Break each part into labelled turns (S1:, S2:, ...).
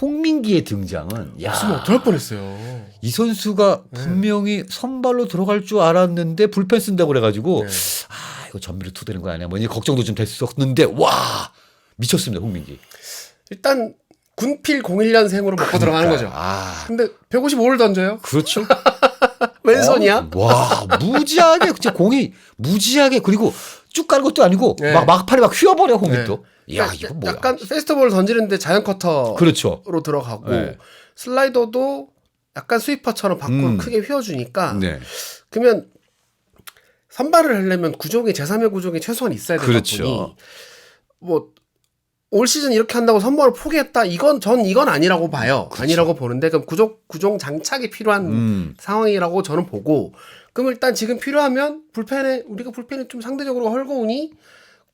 S1: 홍민기의 등장은 야,
S2: 없으면 어떡할 뻔했어요.
S1: 이 선수가
S2: 네.
S1: 분명히 선발로 들어갈 줄 알았는데 불펜 쓴다고 그래가지고
S2: 네.
S1: 아 이거 전미로 투되는 거 아니야? 뭐 이제 걱정도 좀 됐었는데 와 미쳤습니다 홍민기.
S2: 일단 군필 01년생으로 먹고 들어가는 거죠.
S1: 아
S2: 근데 155를 던져요.
S1: 그렇죠.
S2: 왼손이야.
S1: 어, 와 무지하게 진짜 공이 무지하게 그리고 쭉 가는 것도 아니고
S2: 네.
S1: 막 막팔이 막 휘어버려 홍이
S2: 네.
S1: 또. 야
S2: 그러니까
S1: 이거 뭐야?
S2: 약간 페스티벌 던지는데 자연 커터로
S1: 그렇죠.
S2: 들어가고
S1: 네.
S2: 슬라이더도 약간 스위퍼처럼 밖으로
S1: 음.
S2: 크게 휘어주니까
S1: 네.
S2: 그러면 선발을 하려면 구종이 제3의 구종이 최소한 있어야 되다
S1: 그렇죠.
S2: 보니 뭐 올 시즌 이렇게 한다고 선발을 포기했다 이건 전 이건 아니라고 봐요
S1: 그렇죠.
S2: 아니라고 보는데 그럼 구종 구종 장착이 필요한
S1: 음.
S2: 상황이라고 저는 보고 그럼 일단 지금 필요하면 불펜에 우리가 불펜에 좀 상대적으로 헐거우니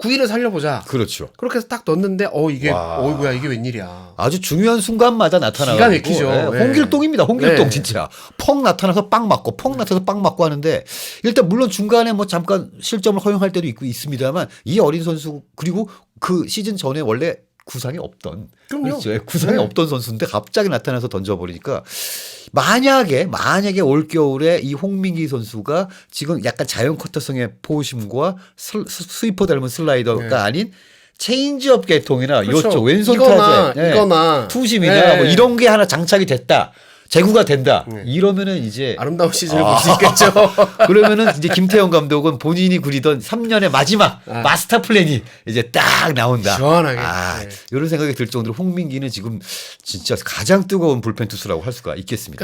S2: 구위를 살려보자
S1: 그렇죠.
S2: 그렇게 해서 딱 넣었는데 어 이게
S1: 와.
S2: 어이구야 이게 웬일이야
S1: 아주 중요한 순간마다 나타나고
S2: 기가 막히죠. 네.
S1: 홍길동입니다. 홍길동
S2: 네.
S1: 진짜 펑 나타나서 빵 맞고 펑 나타나서 빵 맞고 하는데 일단 물론 중간에 뭐 잠깐 실점을 허용할 때도 있고 있습니다만 이 어린 선수 그리고 그 시즌 전에 원래 구상이 없던
S2: 그럼요.
S1: 그렇죠. 예, 구상이
S2: 네.
S1: 없던 선수인데 갑자기 나타나서 던져버리니까 만약에 만약에 올 겨울에 이 홍민기 선수가 지금 약간 자연 커터성의 포심과 슬- 스- 스위퍼 닮은 슬라이더가
S2: 네.
S1: 아닌 체인지업 계통이나
S2: 그렇죠.
S1: 요쪽 왼손
S2: 이거나
S1: 타자 예.
S2: 이거나
S1: 투심이나
S2: 네.
S1: 뭐 이런 게 하나 장착이 됐다. 제구가 된다.
S2: 네.
S1: 이러면은 이제
S2: 아름다운 시즌을
S1: 아.
S2: 볼수 있겠죠
S1: 그러면은 이제 김태형 감독은 본인이 그리던 3년의 마지막
S2: 아.
S1: 마스터 플랜이 이제 딱 나온다.
S2: 시원하게.
S1: 아,
S2: 네.
S1: 이런 생각이 들 정도로 홍민기는 지금 진짜 가장 뜨거운 불펜 투수라고 할 수가 있겠습니다.